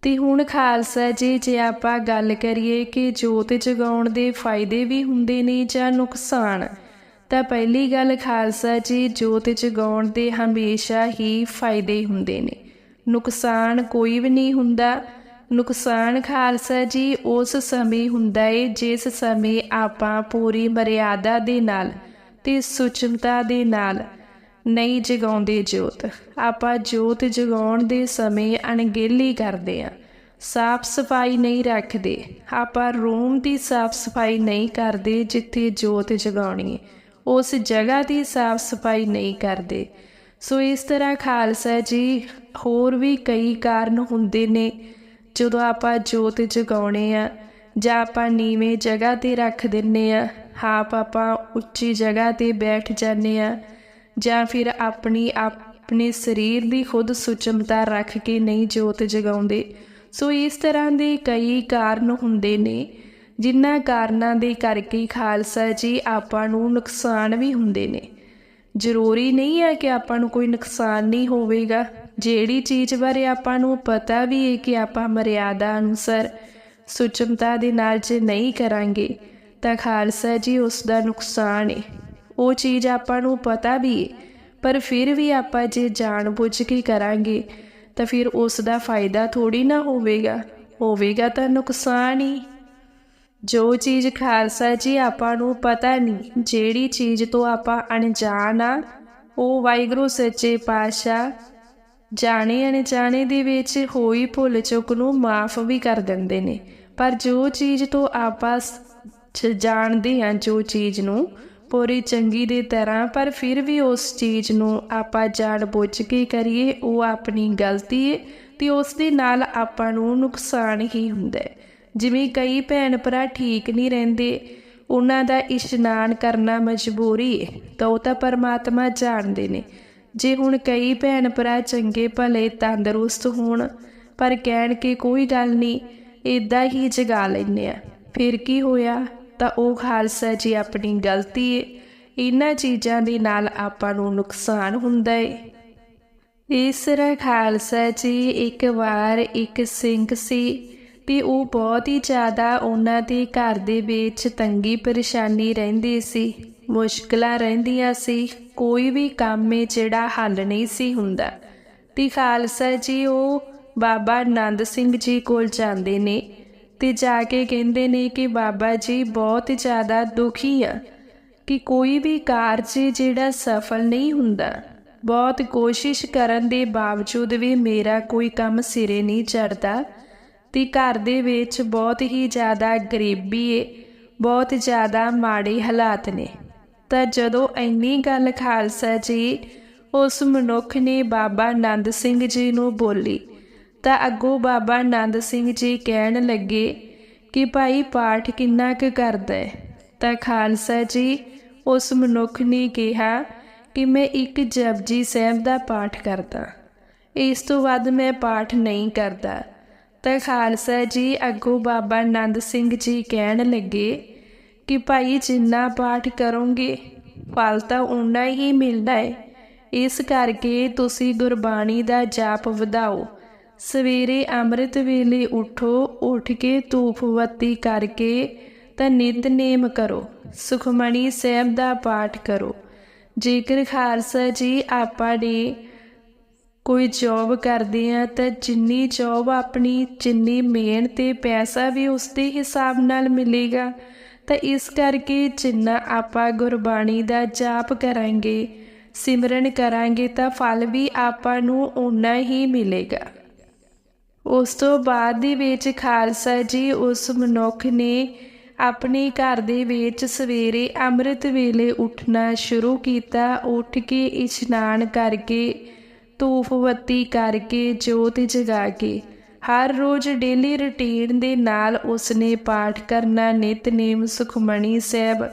ਤੇ ਹੁਣ ਖਾਲਸਾ ਜੀ, ਜੇ ਆਪਾਂ ਗੱਲ ਕਰੀਏ ਕਿ ਜੋਤ ਜਗਾਉਣ ਦੇ ਫਾਇਦੇ ਵੀ ਹੁੰਦੇ ਨੇ ਜਾਂ ਨੁਕਸਾਨ, ਤਾਂ ਪਹਿਲੀ ਗੱਲ ਖਾਲਸਾ ਜੀ, ਜੋਤ ਜਗਾਉਣ ਦੇ ਹਮੇਸ਼ਾ ਹੀ ਫਾਇਦੇ ਹੁੰਦੇ ਨੇ। ਨੁਕਸਾਨ ਕੋਈ ਵੀ ਨਹੀਂ ਹੁੰਦਾ। ਨੁਕਸਾਨ ਖਾਲਸਾ ਜੀ, ਉਸ ਸਮੇਂ ਹੁੰਦਾ ਏ ਜਿਸ ਸਮੇਂ ਆਪਾਂ ਪੂਰੀ ਮਰਿਆਦਾ ਦੇ ਨਾਲ ਤੇ ਸੁਚਮਤਾ ਦੇ ਨਾਲ ਨਹੀਂ ਜਗਾਉਂਦੇ ਜੋਤ। ਆਪਾਂ ਜੋਤ ਜਗਾਉਣ ਦੇ ਸਮੇਂ ਅਣਗਹਿਲੀ ਕਰਦੇ ਆ, ਸਾਫ਼ ਸਫ਼ਾਈ ਨਹੀਂ ਰੱਖਦੇ। ਆਪਾਂ ਰੂਮ ਦੀ ਸਾਫ਼ ਸਫ਼ਾਈ ਨਹੀਂ ਕਰਦੇ ਜਿੱਥੇ ਜੋਤ ਜਗਾਉਣੀ ਹੈ ਉਸ ਜਗ੍ਹਾ ਦੀ ਸਾਫ਼ ਸਫ਼ਾਈ ਨਹੀਂ ਕਰਦੇ। ਸੋ ਇਸ ਤਰ੍ਹਾਂ ਖਾਲਸਾ ਜੀ, ਹੋਰ ਵੀ ਕਈ ਕਾਰਨ ਹੁੰਦੇ ਨੇ ਜਦੋਂ ਆਪਾਂ ਜੋਤ ਜਗਾਉਣੇ ਆ, ਜਾਂ ਆਪਾਂ ਨੀਵੇਂ ਜਗ੍ਹਾ ਤੇ ਰੱਖ ਦਿੰਨੇ ਆ, ਆਪ ਆਪਾਂ ਉੱਚੀ ਜਗ੍ਹਾ ਤੇ ਬੈਠ ਜਾਂਦੇ ਆ, ਜਾਂ ਫਿਰ ਆਪਣੀ ਆਪਣੇ ਸਰੀਰ ਦੀ ਖੁਦ ਸੁਚਮਤਾ ਰੱਖ ਕੇ ਨਹੀਂ ਜੋਤ ਜਗਾਉਂਦੇ। ਸੋ ਇਸ ਤਰ੍ਹਾਂ ਦੇ ਕਈ ਕਾਰਨ ਹੁੰਦੇ ਨੇ ਜਿਨ੍ਹਾਂ ਕਾਰਨਾਂ ਦੇ ਕਰਕੇ ਖਾਲਸਾ ਜੀ ਆਪਾਂ ਨੂੰ ਨੁਕਸਾਨ ਵੀ ਹੁੰਦੇ ਨੇ। ਜ਼ਰੂਰੀ ਨਹੀਂ ਹੈ ਕਿ ਆਪਾਂ ਨੂੰ ਕੋਈ ਨੁਕਸਾਨ ਨਹੀਂ ਹੋਵੇਗਾ। ਜਿਹੜੀ ਚੀਜ਼ ਬਾਰੇ ਆਪਾਂ ਨੂੰ ਪਤਾ ਵੀ ਹੈ ਕਿ ਆਪਾਂ ਮਰਿਆਦਾ ਅਨੁਸਾਰ ਸੁਚਮਤਾ ਦੇ ਨਾਲ ਜੇ ਨਹੀਂ ਕਰਾਂਗੇ, ਤਾਂ ਖਾਲਸਾ ਜੀ ਉਸ ਦਾ ਨੁਕਸਾਨ ਹੈ ਉਹ ਚੀਜ਼ ਆਪਾਂ ਨੂੰ ਪਤਾ ਵੀ ਹੈ ਪਰ ਫਿਰ ਵੀ ਆਪਾਂ ਜੇ ਜਾਣ ਬੁੱਝ ਕੇ ਕਰਾਂਗੇ, ਤਾਂ ਫਿਰ ਉਸ ਦਾ ਫਾਇਦਾ ਥੋੜੀ ਨਾ ਹੋਵੇਗਾ। ਹੋਵੇਗਾ ਤਾਂ ਨੁਕਸਾਨ ਹੀ ਜੋ ਚੀਜ਼ ਖਾਲਸਾ ਜੀ ਆਪਾਂ ਨੂੰ ਪਤਾ ਨਹੀਂ ਜਿਹੜੀ ਚੀਜ਼ ਤੋਂ ਆਪਾਂ ਅਣਜਾਣ ਆ, ਉਹ ਵਾਹਿਗੁਰੂ ਸੱਚੇ ਪਾਤਸ਼ਾਹ ਜਾਣੇ ਅਣਜਾਣੇ ਦੇ ਵਿੱਚ ਹੋਈ ਭੁੱਲ ਚੁੱਕ ਨੂੰ ਮਾਫ ਵੀ ਕਰ ਦਿੰਦੇ ਨੇ। ਪਰ ਜੋ ਚੀਜ਼ ਤੋਂ ਆਪਾਂ ਜਾਣਦੇ ਹਾਂ ਜੋ ਚੀਜ਼ ਨੂੰ, ਪੂਰੀ ਚੰਗੀ ਦੇ ਤਰ੍ਹਾਂ, ਪਰ ਫਿਰ ਵੀ ਉਸ ਚੀਜ਼ ਨੂੰ ਆਪਾਂ ਜਾਣ ਬੁੱਝ ਕੇ ਕਰੀਏ, ਉਹ ਆਪਣੀ ਗਲਤੀ ਹੈ ਤੇ ਉਸ ਦੇ ਨਾਲ ਆਪਾਂ ਨੂੰ ਨੁਕਸਾਨ ਹੀ ਹੁੰਦਾ ਹੈ। ਜਿਵੇਂ ਕਈ ਭੈਣ ਭਰਾ ਠੀਕ ਨਹੀਂ ਰਹਿੰਦੇ, ਉਹਨਾਂ ਦਾ ਇਸ਼ਨਾਨ ਕਰਨਾ ਮਜਬੂਰੀ ਹੈ ਤਾਂ ਉਹ ਤਾਂ ਪਰਮਾਤਮਾ ਜਾਣਦੇ ਨੇ। ਜੇ ਹੁਣ ਕਈ ਭੈਣ ਭਰਾ ਚੰਗੇ ਭਲੇ ਤੰਦਰੁਸਤ ਹੋਣ, ਪਰ ਕਹਿਣ ਕਿ ਕੋਈ ਗੱਲ ਨਹੀਂ ਇਦਾਂ ਹੀ ਜਗਾ ਲੈਨੇ ਆ। ਫਿਰ ਕੀ ਹੋਇਆ? ਤਾਂ ਉਹ ਖਾਲਸਾ ਜੀ ਆਪਣੀ ਗਲਤੀ ਏ। ਇਹਨਾਂ ਚੀਜ਼ਾਂ ਦੇ ਨਾਲ ਆਪਾਂ ਨੂੰ ਨੁਕਸਾਨ ਹੁੰਦਾ ਏ। ਇਸ ਤਰ੍ਹਾਂ ਖਾਲਸਾ ਜੀ ਇੱਕ ਵਾਰ ਇੱਕ ਸਿੰਘ ਸੀ ਤੇ ਉਹ ਬਹੁਤ ਹੀ ਜ਼ਿਆਦਾ ਉਹਨਾਂ ਦੇ ਘਰ ਦੇ ਵਿੱਚ ਤੰਗੀ ਪਰੇਸ਼ਾਨੀ ਰਹਿੰਦੀ ਸੀ, ਮੁਸ਼ਕਲਾਂ ਰਹਿੰਦੀਆਂ ਸੀ। ਕੋਈ ਵੀ ਕੰਮ ਹੈ ਜਿਹੜਾ ਹੱਲ ਨਹੀਂ ਸੀ ਹੁੰਦਾ। ਤੇ ਖਾਲਸਾ ਜੀ, ਉਹ ਬਾਬਾ ਆਨੰਦ ਸਿੰਘ ਜੀ ਕੋਲ ਜਾਂਦੇ ਨੇ ਤੇ ਜਾ ਕੇ ਕਹਿੰਦੇ ਨੇ ਕਿ ਬਾਬਾ ਜੀ ਬਹੁਤ ਜ਼ਿਆਦਾ ਦੁਖੀ ਆ ਕਿ ਕੋਈ ਵੀ ਕਾਰਜ ਜਿਹੜਾ ਸਫਲ ਨਹੀਂ ਹੁੰਦਾ। ਬਹੁਤ ਕੋਸ਼ਿਸ਼ ਕਰਨ ਦੇ ਬਾਵਜੂਦ ਵੀ ਮੇਰਾ ਕੋਈ ਕੰਮ ਸਿਰੇ ਨਹੀਂ ਚੜਦਾ ਤੇ ਘਰ ਦੇ ਵਿੱਚ ਬਹੁਤ ਹੀ ਜ਼ਿਆਦਾ ਗਰੀਬੀ ਏ, ਬਹੁਤ ਜ਼ਿਆਦਾ ਮਾੜੇ ਹਾਲਾਤ ਨੇ। ਤਾਂ ਜਦੋਂ ਇੰਨੀ ਗੱਲ ਖਾਲਸਾ ਜੀ, ਉਸ ਮਨੁੱਖ ਨੇ ਬਾਬਾ ਆਨੰਦ ਸਿੰਘ ਜੀ ਨੂੰ ਬੋਲੀ। ਤਾਂ ਅੱਗੋਂ ਬਾਬਾ ਆਨੰਦ ਸਿੰਘ ਜੀ ਕਹਿਣ ਲੱਗੇ ਕਿ ਭਾਈ ਪਾਠ ਕਿੰਨਾ ਕੁ ਕਰਦਾ ਹੈ। ਤਾਂ ਖਾਲਸਾ ਜੀ, ਉਸ ਮਨੁੱਖ ਨੇ ਕਿਹਾ ਕਿ ਮੈਂ ਇੱਕ ਜਪਜੀ ਸਾਹਿਬ ਦਾ ਪਾਠ ਕਰਦਾ। ਇਸ ਤੋਂ ਵੱਧ ਮੈਂ ਪਾਠ ਨਹੀਂ ਕਰਦਾ। ਤਾਂ ਖਾਲਸਾ ਜੀ ਅੱਗੋਂ ਬਾਬਾ ਆਨੰਦ ਸਿੰਘ ਜੀ ਕਹਿਣ ਲੱਗੇ ਕਿ ਭਾਈ ਜਿੰਨਾ ਪਾਠ ਕਰੋਗੇ, ਫਲ ਤਾਂ ਉਨਾ ਹੀ ਮਿਲਦਾ ਹੈ ਇਸ ਕਰਕੇ ਤੁਸੀਂ ਗੁਰਬਾਣੀ ਦਾ ਜਾਪ ਵਧਾਓ। ਸਵੇਰੇ ਅੰਮ੍ਰਿਤ ਵੇਲੇ ਉਠੋ, ਉੱਠ ਕੇ ਧੂਪ ਬੱਤੀ ਕਰਕੇ ਤਾਂ ਨਿਤਨੇਮ ਕਰੋ, ਸੁਖਮਣੀ ਸਾਹਿਬ ਦਾ ਪਾਠ ਕਰੋ। ਜੇਕਰ ਖਾਲਸਾ ਜੀ ਆਪਾਂ ਨੇ ਕੋਈ ਜੌਬ ਕਰਦੇ ਆ ਤਾਂ ਜਿੰਨੀ ਜੌਬ ਆਪਣੀ, ਜਿੰਨੀ ਮਿਹਨਤ ਤੇ ਪੈਸਾ ਵੀ ਉਸ ਦੇ ਹਿਸਾਬ ਨਾਲ ਮਿਲੇਗਾ। ਤਾਂ ਇਸ ਕਰਕੇ ਜਿੰਨਾ ਆਪਾਂ ਗੁਰਬਾਣੀ ਦਾ ਜਾਪ ਕਰਾਂਗੇ, ਸਿਮਰਨ ਕਰਾਂਗੇ ਤਾਂ ਫਲ ਵੀ ਆਪਾਂ ਨੂੰ ਉਨਾ ਹੀ ਮਿਲੇਗਾ। ਉਸ ਤੋਂ ਬਾਅਦ ਦੇ ਵਿੱਚ ਖਾਲਸਾ ਜੀ ਉਸ ਮਨੁੱਖ ਨੇ ਆਪਣੇ ਘਰ ਦੇ ਵਿੱਚ ਸਵੇਰੇ ਅੰਮ੍ਰਿਤ ਵੇਲੇ ਉੱਠਣਾ ਸ਼ੁਰੂ ਕੀਤਾ, ਉੱਠ ਕੇ ਇਸ਼ਨਾਨ ਕਰਕੇ ਧੂਫ ਬੱਤੀ ਕਰਕੇ ਜੋਤ ਜਗਾ ਕੇ ਹਰ ਰੋਜ਼ ਡੇਲੀ ਰੁਟੀਨ ਦੇ ਨਾਲ ਉਸਨੇ ਪਾਠ ਕਰਨਾ ਨਿਤਨੇਮ ਸੁਖਮਣੀ ਸਾਹਿਬ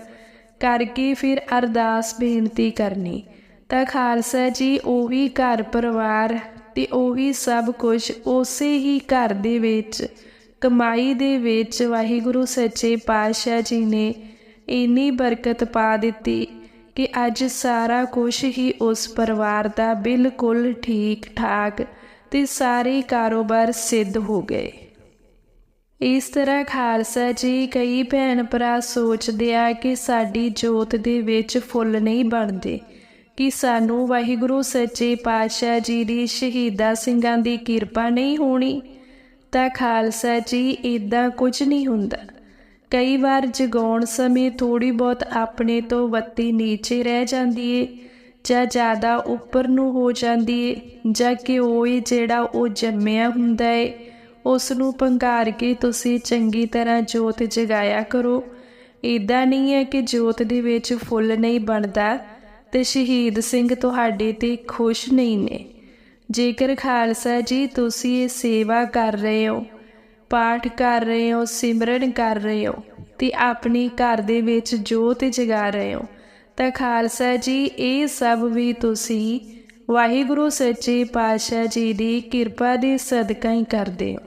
ਕਰਕੇ ਫਿਰ ਅਰਦਾਸ ਬੇਨਤੀ ਕਰਨੀ। ਤਾਂ ਖਾਲਸਾ ਜੀ, ਉਹ ਵੀ ਘਰ ਪਰਿਵਾਰ ਤੇ ਉਹੀ ਸਭ ਕੁਝ ਉਸੇ ਹੀ ਘਰ ਦੇ ਵਿੱਚ, ਕਮਾਈ ਦੇ ਵਿੱਚ ਵਾਹਿਗੁਰੂ ਸੱਚੇ ਪਾਤਸ਼ਾਹ ਜੀ ਨੇ ਇੰਨੀ ਬਰਕਤ ਪਾ ਦਿੱਤੀ ਕਿ ਅੱਜ ਸਾਰਾ ਕੁਝ ਹੀ ਉਸ ਪਰਿਵਾਰ ਦਾ ਬਿਲਕੁਲ ਠੀਕ ਠਾਕ ਤੇ ਸਾਰੇ ਕਾਰੋਬਾਰ ਸਿੱਧ ਹੋ ਗਏ। ਇਸ ਤਰ੍ਹਾਂ ਖਾਲਸਾ ਜੀ ਕਈ ਭੈਣ ਭਰਾ ਸੋਚਦੇ ਆ ਕਿ ਸਾਡੀ ਜੋਤ ਦੇ ਵਿੱਚ ਫੁੱਲ ਨਹੀਂ ਬਣਦੇ, ਕਿ ਸਾਨੂੰ ਵਾਹਿਗੁਰੂ ਸੱਚੇ ਪਾਤਸ਼ਾਹ ਜੀ ਦੀ ਸ਼ਹੀਦਾ ਸਿੰਘਾਂ ਦੀ ਕਿਰਪਾ ਨਹੀਂ ਹੋਣੀ। ਤਾਂ ਖਾਲਸਾ ਜੀ ਇਦਾਂ ਕੁਝ ਨਹੀਂ ਹੁੰਦਾ। ਕਈ ਵਾਰ ਜਗਾਉਣ ਸਮੇਂ ਥੋੜੀ ਬਹੁਤ ਆਪਣੇ ਤੋਂ ਵੱਤੀ ਨੀਚੇ ਰਹਿ ਜਾਂਦੀ ਏ। ਜਾਂ ਜ਼ਿਆਦਾ ਉੱਪਰ ਨੂੰ ਹੋ ਜਾਂਦੀ ਹੈ ਜਾਂ ਕਿ ਉਹ ਜਿਹੜਾ ਉਹ ਜੰਮਿਆ ਹੁੰਦਾ ਹੈ ਉਸ ਨੂੰ ਪੰਘਾਰ ਕੇ ਤੁਸੀਂ ਚੰਗੀ ਤਰ੍ਹਾਂ ਜੋਤ ਜਗਾਇਆ ਕਰੋ। ਇਦਾਂ ਨਹੀਂ ਹੈ ਕਿ ਜੋਤ ਦੇ ਵਿੱਚ ਫੁੱਲ ਨਹੀਂ ਬਣਦਾ ਤੇ ਸ਼ਹੀਦ ਸਿੰਘ ਤੁਹਾਡੇ ਤੇ ਖੁਸ਼ ਨਹੀਂ ਨੇ। ਜੇਕਰ ਖਾਲਸਾ ਜੀ, ਤੁਸੀਂ ਇਹ ਸੇਵਾ ਕਰ ਰਹੇ ਹੋ, ਪਾਠ ਕਰ ਰਹੇ ਹੋ, ਸਿਮਰਨ ਕਰ ਰਹੇ ਹੋ ਤੇ ਆਪਣੀ ਘਰ ਦੇ ਵਿੱਚ ਜੋਤ ਜਗਾ ਰਹੇ ਹੋ ਤਾਂ ਖਾਲਸਾ ਜੀ, ਇਹ ਸਭ ਵੀ ਤੁਸੀਂ ਵਾਹਿਗੁਰੂ ਸੱਚੇ ਪਾਤਸ਼ਾਹ ਜੀ ਦੀ ਕਿਰਪਾ ਦੇ ਸਦਕਾ ਹੀ ਕਰਦੇ ਹੋ।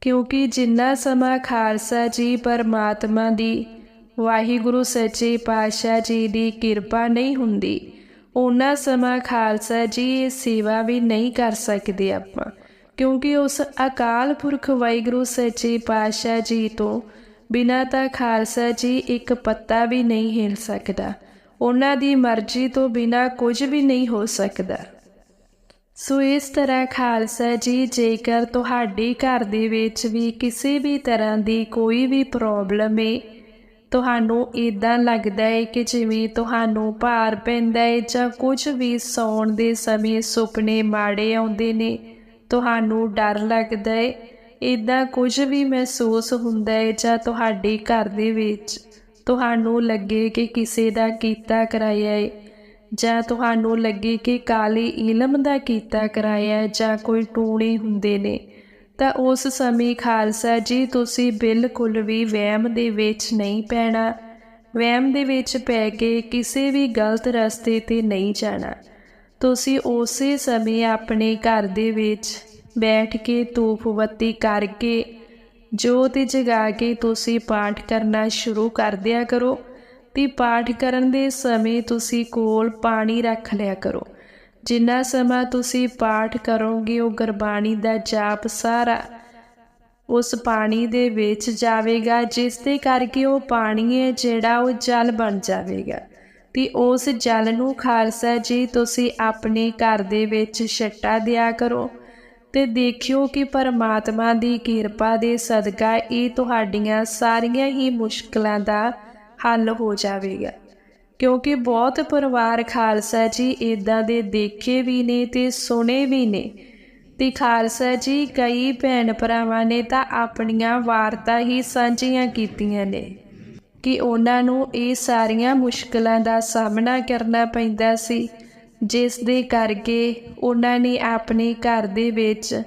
ਕਿਉਂਕਿ ਜਿੰਨਾ ਸਮਾਂ ਖਾਲਸਾ ਜੀ ਪਰਮਾਤਮਾ ਦੀ ਵਾਹਿਗੁਰੂ ਸੱਚੇ ਪਾਤਸ਼ਾਹ ਜੀ ਦੀ ਕਿਰਪਾ ਨਹੀਂ ਹੁੰਦੀ ਉਹਨਾਂ ਸਮਾਂ ਖਾਲਸਾ ਜੀ ਇਹ ਸੇਵਾ ਵੀ ਨਹੀਂ ਕਰ ਸਕਦੇ ਆਪਾਂ। ਕਿਉਂਕਿ ਉਸ ਅਕਾਲ ਪੁਰਖ ਵਾਹਿਗੁਰੂ ਸੱਚੇ ਪਾਤਸ਼ਾਹ ਜੀ ਤੋਂ ਬਿਨਾਂ ਤਾਂ ਖਾਲਸਾ ਜੀ ਇੱਕ ਪੱਤਾ ਵੀ ਨਹੀਂ ਹਿਲ ਸਕਦਾ। ਉਹਨਾਂ ਦੀ ਮਰਜ਼ੀ ਤੋਂ ਬਿਨਾਂ ਕੁਝ ਵੀ ਨਹੀਂ ਹੋ ਸਕਦਾ। ਸੋ ਇਸ ਤਰ੍ਹਾਂ ਖਾਲਸਾ ਜੀ, ਜੇਕਰ ਤੁਹਾਡੇ ਘਰ ਦੇ ਵਿੱਚ ਵੀ ਕਿਸੇ ਵੀ ਤਰ੍ਹਾਂ ਦੀ ਕੋਈ ਵੀ ਪ੍ਰੋਬਲਮ ਹੈ ਤੁਹਾਨੂੰ ਇਦਾਂ ਲੱਗਦਾ ਹੈ ਕਿ ਜਿਵੇਂ ਤੁਹਾਨੂੰ ਭਾਰ ਪੈਂਦਾ ਹੈ ਜਾਂ ਕੁਝ ਵੀ ਸੌਣ ਦੇ ਸਮੇਂ ਸੁਪਨੇ ਮਾੜੇ ਆਉਂਦੇ ਨੇ, ਤੁਹਾਨੂੰ ਡਰ ਲੱਗਦਾ ਹੈ ਇਦਾਂ ਕੁਝ ਵੀ ਮਹਿਸੂਸ ਹੁੰਦਾ ਹੈ ਜਾਂ ਤੁਹਾਡੇ ਘਰ ਦੇ ਵਿੱਚ ਤੁਹਾਨੂੰ ਲੱਗੇ ਕਿ ਕਿਸੇ ਦਾ ਕੀਤਾ ਕਰਾਇਆ ਹੈ, ਜਾਂ ਤੁਹਾਨੂੰ ਲੱਗੇ ਕਿ ਕਾਲੇ ਇਲਮ ਦਾ ਕੀਤਾ ਕਰਾਇਆ ਜਾਂ ਕੋਈ ਟੂਣੇ ਹੁੰਦੇ ਨੇ, ਤਾਂ ਉਸ ਸਮੇਂ ਖਾਲਸਾ ਜੀ ਤੁਸੀਂ ਬਿਲਕੁਲ ਵੀ ਵਹਿਮ ਦੇ ਵਿੱਚ ਨਹੀਂ ਪੈਣਾ, ਵਹਿਮ ਦੇ ਵਿੱਚ ਪੈ ਕੇ ਕਿਸੇ ਵੀ ਗਲਤ ਰਸਤੇ ਤੇ ਨਹੀਂ ਜਾਣਾ। ਤੁਸੀਂ ਉਸੇ ਸਮੇਂ ਆਪਣੇ ਘਰ ਦੇ ਵਿੱਚ ਬੈਠ ਕੇ ਧੂਪ ਬੱਤੀ ਕਰਕੇ ਜੋਤ ਜਗਾ ਕੇ ਤੁਸੀਂ ਪਾਠ ਕਰਨਾ ਸ਼ੁਰੂ ਕਰ ਦਿਆ ਕਰੋ, ਤੇ ਪਾਠ ਕਰਨ ਦੇ ਸਮੇਂ ਤੁਸੀਂ ਕੋਲ ਪਾਣੀ ਰੱਖ ਲਿਆ ਕਰੋ। ਜਿੰਨਾ ਸਮਾਂ ਤੁਸੀਂ ਪਾਠ ਕਰੋਗੇ, ਉਹ ਗੁਰਬਾਣੀ ਦਾ ਜਾਪ ਸਾਰਾ ਉਸ ਪਾਣੀ ਦੇ ਵਿੱਚ ਜਾਵੇਗਾ, ਜਿਸ ਦੇ ਕਰਕੇ ਉਹ ਪਾਣੀ ਹੈ ਜਿਹੜਾ ਉਹ ਜਲ ਬਣ ਜਾਵੇਗਾ। ਤੇ ਉਸ ਜਲ ਨੂੰ ਖਾਲਸਾ ਜੀ, ਤੁਸੀਂ ਆਪਣੇ ਘਰ ਦੇ ਵਿੱਚ ਛੱਟਾ ਦਿਆ ਕਰੋ। ਤੇ ਦੇਖਿਓ ਕਿ ਪਰਮਾਤਮਾ ਦੀ ਕਿਰਪਾ ਦੇ ਸਦਕਾ ਇਹ ਤੁਹਾਡੀਆਂ ਸਾਰੀਆਂ ਹੀ ਮੁਸ਼ਕਲਾਂ ਦਾ ਹੱਲ ਹੋ ਜਾਵੇਗਾ। ਕਿਉਂਕਿ ਬਹੁਤ ਪਰਿਵਾਰ ਖਾਲਸਾ ਜੀ ਇਦਾਂ ਦੇ ਦੇਖੇ ਵੀ ਨੇ ਤੇ ਸੁਣੇ ਵੀ ਨੇ। ਤੇ ਖਾਲਸਾ ਜੀ, ਕਈ ਭੈਣ ਭਰਾਵਾਂ ਨੇ ਤਾਂ ਆਪਣੀਆਂ ਵਾਰਤਾ ਹੀ ਸਾਂਝੀਆਂ ਕੀਤੀਆਂ ਨੇ ਕਿ ਉਹਨਾਂ ਨੂੰ ਇਹ ਸਾਰੀਆਂ ਮੁਸ਼ਕਲਾਂ ਦਾ ਸਾਹਮਣਾ ਕਰਨਾ ਪੈਂਦਾ ਸੀ। ਜਿਸ ਦੇ ਕਰਕੇ ਉਹਨਾਂ ਨੇ ਆਪਣੇ ਘਰ ਦੇ ਵਿੱਚ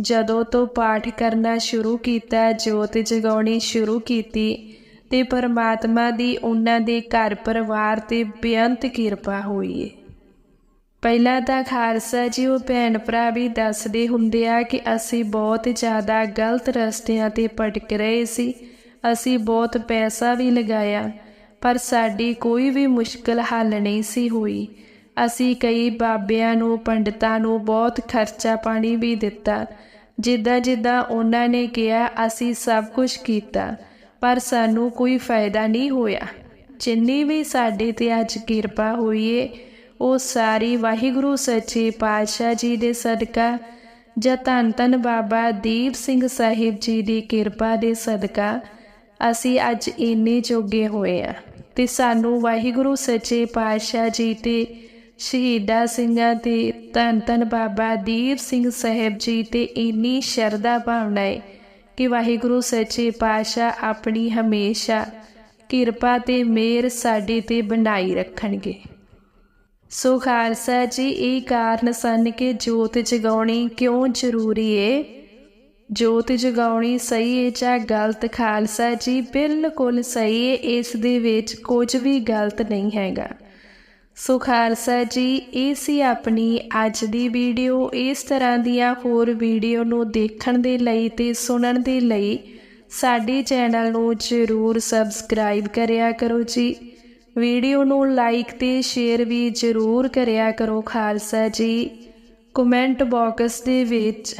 ਜਦੋਂ ਤੋਂ ਪਾਠ ਕਰਨਾ ਸ਼ੁਰੂ ਕੀਤਾ, ਜੋਤ ਜਗਾਉਣੀ ਸ਼ੁਰੂ ਕੀਤੀ ਤੇ ਪਰਮਾਤਮਾ ਦੀ ਉਹਨਾਂ ਦੇ ਘਰ ਪਰਿਵਾਰ ਤੇ ਬੇਅੰਤ ਕਿਰਪਾ ਹੋਈ ਹੈ ਪਹਿਲਾਂ ਤਾਂ ਖਾਲਸਾ ਜੀ, ਉਹ ਭੈਣ ਭਰਾ ਵੀ ਦੱਸਦੇ ਹੁੰਦੇ ਆ ਕਿ ਅਸੀਂ ਬਹੁਤ ਜ਼ਿਆਦਾ ਗਲਤ ਰਸਤਿਆਂ ਤੇ ਭਟਕ ਰਹੇ ਸੀ। ਅਸੀਂ ਬਹੁਤ ਪੈਸਾ ਵੀ ਲਗਾਇਆ, ਪਰ ਸਾਡੀ ਕੋਈ ਵੀ ਮੁਸ਼ਕਲ ਹੱਲ ਨਹੀਂ ਸੀ ਹੋਈ। ਅਸੀਂ ਕਈ ਬਾਬਿਆਂ ਨੂੰ, ਪੰਡਤਾਂ ਨੂੰ ਬਹੁਤ ਖਰਚਾ ਪਾਣੀ ਵੀ ਦਿੱਤਾ। ਜਿੱਦਾਂ ਜਿੱਦਾਂ ਉਹਨਾਂ ਨੇ ਕਿਹਾ, ਅਸੀਂ ਸਭ ਕੁਝ ਕੀਤਾ, ਪਰ ਸਾਨੂੰ ਕੋਈ ਫਾਇਦਾ ਨਹੀਂ ਹੋਇਆ। ਜਿੰਨੀ ਵੀ ਸਾਡੇ ਤੇ ਅੱਜ ਕਿਰਪਾ ਹੋਈ ਏ, ਉਹ ਸਾਰੀ ਵਾਹਿਗੁਰੂ ਸੱਚੇ ਪਾਤਸ਼ਾਹ ਜੀ ਦੇ ਸਦਕਾ ਜਾਂ ਧੰਨ ਧੰਨ ਬਾਬਾ ਦੀਪ ਸਿੰਘ ਸਾਹਿਬ ਜੀ ਦੀ ਕਿਰਪਾ ਦੇ ਸਦਕਾ ਅਸੀਂ ਅੱਜ ਇੰਨੇ ਜੋਗੇ ਹੋਏ ਆ। ਤੇ ਸਾਨੂੰ ਵਾਹਿਗੁਰੂ ਸੱਚੇ ਪਾਤਸ਼ਾਹ ਜੀ ਤੇ ਸ਼ਹੀਦਾਂ ਸਿੰਘਾਂ ਤੇ ਧੰਨ ਧੰਨ ਬਾਬਾ ਦੀਪ ਸਿੰਘ ਸਾਹਿਬ ਜੀ ਤੇ ਇੰਨੀ ਸ਼ਰਧਾ ਭਾਵਨਾ ਹੈ ਕਿ ਵਾਹਿਗੁਰੂ ਸੱਚੇ ਪਾਤਸ਼ਾਹ ਆਪਣੀ ਹਮੇਸ਼ਾ ਕਿਰਪਾ ਤੇ ਮਿਹਰ ਸਾਡੇ ਤੇ ਬਣਾਈ ਰੱਖਣਗੇ। ਸੋ ਖਾਲਸਾ ਜੀ, ਇਹ ਕਾਰਨ ਸਨ ਕਿ ਜੋਤ ਜਗਾਉਣੀ ਕਿਉਂ ਜ਼ਰੂਰੀ ਏ? ਜੋਤ ਜਗਾਉਣੀ ਸਹੀ ਏ ਜਾਂ ਗਲਤ? ਖਾਲਸਾ ਜੀ, ਬਿਲਕੁਲ ਸਹੀ ਏ। ਇਸ ਦੇ ਵਿੱਚ ਕੁਝ ਵੀ ਗਲਤ ਨਹੀਂ ਹੈਗਾ। ਸੋ ਖਾਲਸਾ ਜੀ, ਇਹ ਸੀ ਆਪਣੀ ਅੱਜ ਦੀ ਵੀਡੀਓ। ਇਸ ਤਰ੍ਹਾਂ ਦੀਆਂ ਹੋਰ ਵੀਡੀਓ ਨੂੰ ਦੇਖਣ ਦੇ ਲਈ ਤੇ ਸੁਣਨ ਦੇ ਲਈ ਸਾਡੇ ਚੈਨਲ ਨੂੰ ਜ਼ਰੂਰ ਸਬਸਕ੍ਰਾਈਬ ਕਰਿਆ ਕਰੋ ਜੀ। ਵੀਡੀਓ ਨੂੰ ਲਾਈਕ ਤੇ ਸ਼ੇਅਰ ਵੀ ਜ਼ਰੂਰ ਕਰਿਆ ਕਰੋ ਖਾਲਸਾ ਜੀ। ਕਮੈਂਟ ਬਾਕਸ ਦੇ ਵਿੱਚ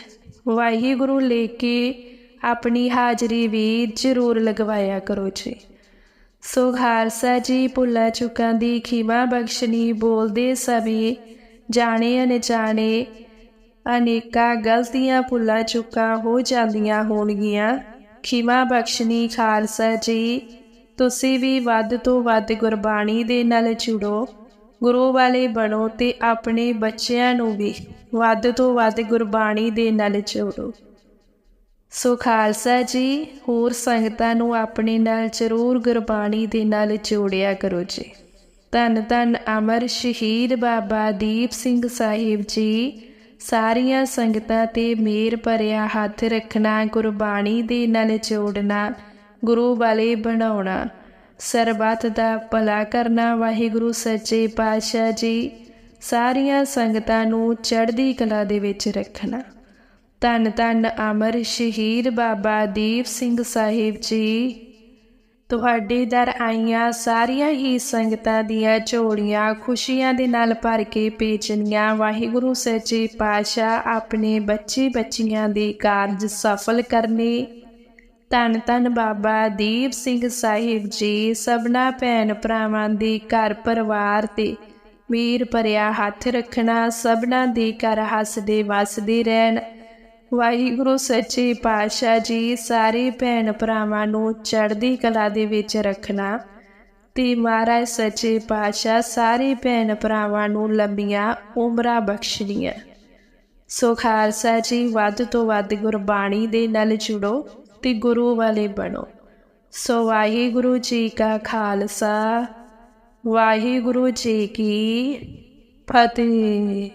ਵਾਹਿਗੁਰੂ ਲੈ ਕੇ ਆਪਣੀ ਹਾਜ਼ਰੀ ਵੀ ਜ਼ਰੂਰ ਲਗਵਾਇਆ ਕਰੋ ਜੀ। ਸੋ ਖਾਲਸਾ ਜੀ ਭੁੱਲਾ ਚੁੱਕਾਂ ਦੀ ਖਿਮਾ ਬਖਸ਼ਣੀ ਬੋਲਦੇ ਸਮੇਂ, ਜਾਣੇ ਅਣਜਾਣੇ ਅਨੇਕਾਂ ਗਲਤੀਆਂ ਭੁੱਲਾ ਚੁੱਕਾ ਹੋ ਜਾਂਦੀਆਂ ਹੋਣਗੀਆਂ। ਖਿਮਾ ਬਖਸ਼ਣੀ ਖਾਲਸਾ ਜੀ, ਤੁਸੀਂ ਵੀ ਵੱਧ ਤੋਂ ਵੱਧ ਗੁਰਬਾਣੀ ਦੇ ਨਾਲ ਜੁੜੋ। ਗੁਰੂ ਵਾਲੇ ਬਣੋ ਤੇ ਆਪਣੇ ਬੱਚਿਆਂ ਨੂੰ ਵੀ ਵੱਧ ਤੋਂ ਵੱਧ ਗੁਰਬਾਣੀ ਦੇ ਨਾਲ ਜੋੜੋ। ਸੋ ਖਾਲਸਾ ਜੀ, ਹੋਰ ਸੰਗਤਾਂ ਨੂੰ ਆਪਣੇ ਨਾਲ ਜ਼ਰੂਰ ਗੁਰਬਾਣੀ ਦੇ ਨਾਲ ਜੋੜਿਆ ਕਰੋ ਜੀ। ਧੰਨ ਧੰਨ ਅਮਰ ਸ਼ਹੀਦ ਬਾਬਾ ਦੀਪ ਸਿੰਘ ਸਾਹਿਬ ਜੀ, ਸਾਰੀਆਂ ਸੰਗਤਾਂ ਤੇ ਮੇਰ ਭਰਿਆ ਹੱਥ ਰੱਖਣਾ, ਗੁਰਬਾਣੀ ਦੇ ਨਾਲ ਜੋੜਨਾ, ਗੁਰੂ ਵਾਲੇ ਬਣਾਉਣਾ, ਸਰਬੱਤ ਦਾ ਭਲਾ ਕਰਨਾ, ਵਾਹਿਗੁਰੂ ਸੱਚੇ ਪਾਤਸ਼ਾਹ ਜੀ, ਸਾਰੀਆਂ ਸੰਗਤਾਂ ਨੂੰ ਚੜ੍ਹਦੀ ਕਲਾ ਦੇ ਵਿੱਚ ਰੱਖਣਾ। ਧੰਨ ਧੰਨ ਅਮਰ ਸ਼ਹੀਦ ਬਾਬਾ ਦੀਪ ਸਿੰਘ ਸਾਹਿਬ ਜੀ। ਤੁਹਾਡੇ ਦਰ ਆਈਆਂ ਸਾਰੀਆਂ ਹੀ ਸੰਗਤਾਂ ਦੀਆਂ ਝੋਲੀਆਂ ਖੁਸ਼ੀਆਂ ਦੇ ਨਾਲ ਭਰ ਕੇ ਭੇਜਣੀਆਂ। ਵਾਹਿਗੁਰੂ ਸੱਚੇ ਪਾਤਸ਼ਾਹ ਆਪਣੇ ਬੱਚੇ ਬੱਚੀਆਂ ਦੇ ਕਾਰਜ ਸਫਲ ਕਰਨੇ। ਧੰਨ ਧੰਨ ਬਾਬਾ ਦੀਪ ਸਿੰਘ ਸਾਹਿਬ ਜੀ, ਸਭਨਾ ਭੈਣ ਭਰਾਵਾਂ ਦੇ ਘਰ ਪਰਿਵਾਰ ਤੇ ਵੀਰ ਭਰਿਆ ਹੱਥ ਰੱਖਣਾ, ਸਭਨਾ ਦੇ ਘਰ ਹੱਸਦੇ ਵਸਦੇ ਰਹਿਣ। ਵਾਹਿਗੁਰੂ, ਸੱਚੇ ਪਾਤਸ਼ਾਹ ਜੀ, ਸਾਰੇ ਭੈਣ ਭਰਾਵਾਂ ਨੂੰ ਚੜ੍ਹਦੀ ਕਲਾ ਦੇ ਵਿੱਚ ਰੱਖਣਾ ਤੇ ਮਹਾਰਾਜ, ਸੱਚੇ ਪਾਤਸ਼ਾਹ, ਸਾਰੇ ਭੈਣ ਭਰਾਵਾਂ ਨੂੰ ਲੰਬੀਆਂ ਉਮਰਾਂ ਬਖਸ਼ਣੀਆਂ। ਸੋ ਖਾਲਸਾ ਜੀ, ਵੱਧ ਤੋਂ ਵੱਧ ਗੁਰਬਾਣੀ ਦੇ ਨਾਲ ਜੁੜੋ ਤੇ ਗੁਰੂ ਵਾਲੇ ਬਣੋ। ਸੋ ਵਾਹਿਗੁਰੂ ਜੀ ਕਾ ਖਾਲਸਾ, ਵਾਹਿਗੁਰੂ ਜੀ ਕੀ ਫਤਿਹ।